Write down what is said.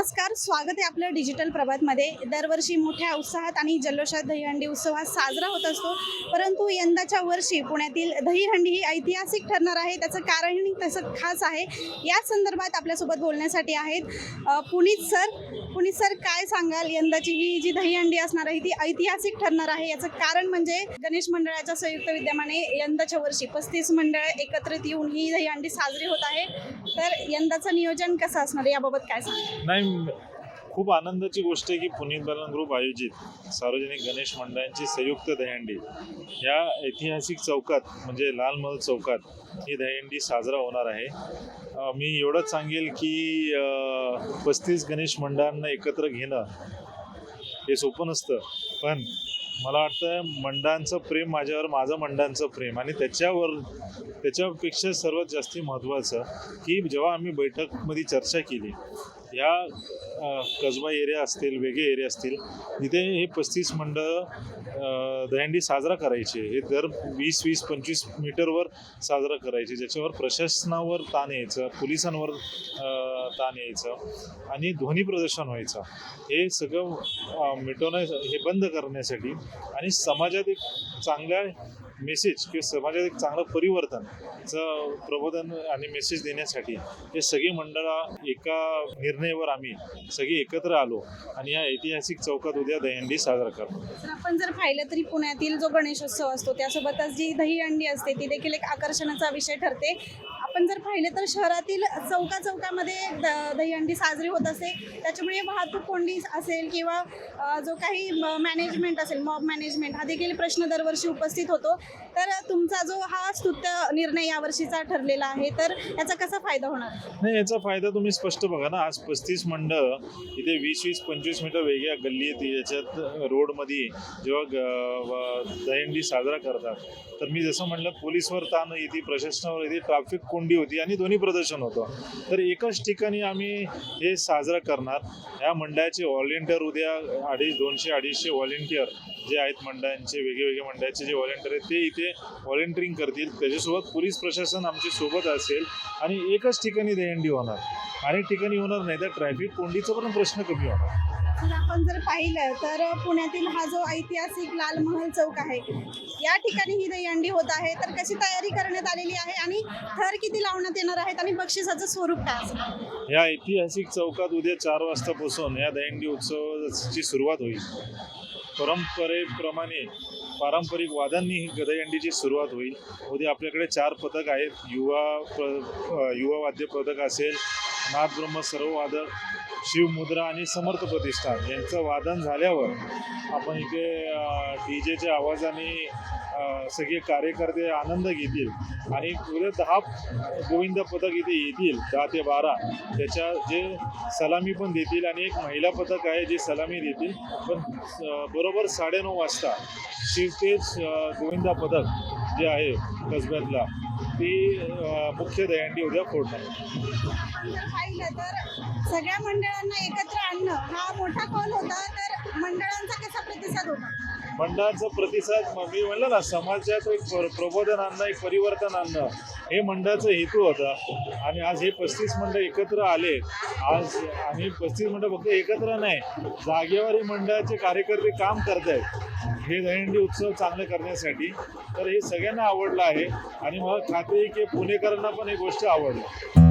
नमस्कार स्वागत आहे आपलं डिजिटल प्रभातमध्ये. दरवर्षी मोठ्या उत्साहात आणि जल्लोषात दहीहंडी उत्सव हा साजरा होत असतो. परंतु यंदाच्या वर्षी पुण्यातील दहीहंडी ही ऐतिहासिक ठरणार आहे. त्याचं कारणही तसं खास आहे. याच संदर्भात आपल्यासोबत बोलण्यासाठी आहेत पुनीत सर. पुनीत सर काय सांगाल? यंदाची ही जी दहीहंडी असणार आहे ती ऐतिहासिक ठरणार आहे. याचं कारण म्हणजे गणेश मंडळाच्या संयुक्त विद्यमाने यंदाच्या वर्षी पस्तीस मंडळ एकत्रित येऊन ही दहीहंडी साजरी होत आहे. तर यंदाचं नियोजन कसं असणार? याबाबत काय सांगाल? नाही खूप आनंदाची गोष्ट आहे की पुनीत बालन ग्रुप आयोजित सार्वजनिक गणेश मंडळांची संयुक्त दहीहंडी. या ऐतिहासिक चौकात म्हणजे लाल महल चौकात ही दहीहंडी साजरा होणार आहे. मी एवढंच सांगेल की पस्तीस गणेश मंडळांना एकत्र घेणं हे सोपं नसतं. पण मला वाटतं मंडळांचं प्रेम माझ्यावर माझं मंडळांचं प्रेम आणि त्याच्यावर त्याच्यापेक्षा सर्वात जास्ती महत्त्वाचं की जेव्हा आम्ही बैठकमध्ये चर्चा केली या कसबा एरिया असतील वेगळे एरिया असतील तिथे हे पस्तीस मंडळ दहंडी साजरा करायचे. हे दर वीस वीस पंचवीस मीटरवर साजरा करायचे. ज्याच्यावर प्रशासनावर ताण यायचं पोलिसांवर ताण यायचं आणि ध्वनी प्रदर्शन व्हायचं. हे सगळं मिटवणं हे बंद करण्यासाठी आणि समाजात एक चांगल्या मेसेज किंवा समाजात एक चांगलं परिवर्तनचं प्रबोधन आणि मेसेज देण्यासाठी हे सगळी मंडळा एका निर्णयावर आम्ही सगळी एकत्र आलो आणि या ऐतिहासिक चौकात उद्या दहीहंडी साजरा करतो तर आपण जर पाहिलं तरी पुण्यातील जो गणेशोत्सव असतो त्यासोबतच जी दहीहंडी असते ती देखील एक आकर्षणाचा विषय ठरते. आपण जर पाहिलं तर शहरातील चौका चौकामध्ये द- दहीहंडी साजरी होत असते. त्याच्यामुळे वाहतूक कोंडी असेल किंवा जो काही मॅनेजमेंट असेल मॉब मॅनेजमेंट हा देखील प्रश्न दरवर्षी उपस्थित होतो. तर तुमचा जो हा स्तुत्य निर्णय यावर्षीचा ठरलेला आहे तर याचा कसा फायदा होणार? नाही याचा फायदा तुम्ही स्पष्ट बघा ना. आज पस्तीस मंडळ इथे वीस वीस पंचवीस मीटर वेगळ्या गल्ली येते. याच्यात रोडमध्ये जेव्हा ग- व- दहीहंडी साजरा करतात. तर मी जसं म्हणलं पोलीसवर ताण येते प्रशासनावर येते ट्रॅफिक कोंडी होती आणि दोन्ही प्रदर्शन होतं. तर एकाच ठिकाणी आम्ही हे साजरा करणार. या मंडळाचे व्हॉलेंटियर उद्या अडीच दोनशे अडीचशे व्हॉलेंटियर जे आहेत मंडळांचे वेगळे वेगळे मंडळाचे जे व्हॉलेंटियर आहेत ते इथे व्हॉलेंटिअरिंग करतील. त्याच्यासोबत पोलीस प्रशासन आमच्यासोबत असेल आणि एकच ठिकाणी दहीहंडी होणार. अनेक ठिकाणी होणार नाही तर ट्रॅफिक कोंडीचा पण प्रश्न कमी होणार. तर आपण जर पाहिलं तर पुण्यातील हा जो ऐतिहासिक लाल महल चौक आहे या ठिकाणी ही दहीहंडी होत आहे. तर कशी तयारी करण्यात आलेली आहे आणि थर किती लावण्यात येणार आहेत आणि बक्षिसाचं स्वरूप काय असेल? या ऐतिहासिक चौकात उद्या चार वाजतापासून या दहीहंडी उत्सवाची सुरुवात होईल. परंपरेप्रमाणे पारंपरिक वादांनी ही गदयंडीची सुरुवात होईल. उद्या आपल्याकडे चार पथक आहेत. युवा प युवा वाद्य पथक असेल नाथ ब्रह्म सर्व वादक शिवमुद्रा आणि समर्थ प्रतिष्ठान यांचं वादन झाल्यावर आपण इथे डी जेच्या आवाजाने सगळे कार्यकर्ते आनंद घेतील आणि पुढे दहा गोविंद पथक इथे येतील दहा ते बारा. त्याच्या जे सलामी पण देतील आणि एक महिला पथक आहे जे सलामी देतील. पण बरोबर साडेनऊ वाजता शिवतेज अ, गोविंदा पथक जे आहे कसब्यातला ती मुख्य दहीहंडी उद्या फोडणार पाहिलं तर सगळ्या मंडळांना एकत्र आणणं हा मोठा कॉल होता तर मंडळांचा कसा प्रतिसाद होता? मंडळाचा प्रतिसाद म- मी म्हणलं ना समाजात एक प्र- प्रबोधन आणणं एक परिवर्तन आणणं हे मंडळाचा हेतू होता. आणि आज हे पस्तीस मंडळ एकत्र आले. आज आणि पस्तीस मंडळ फक्त एकत्र नाही जागेवर हे मंडळाचे कार्यकर्ते काम करत आहेत हे दहीहंडी उत्सव चांगले करण्यासाठी तर हे सगळ्यांना आवडलं आहे. आणि मला खात्री की पुणेकरांना पण ही गोष्ट आवडली.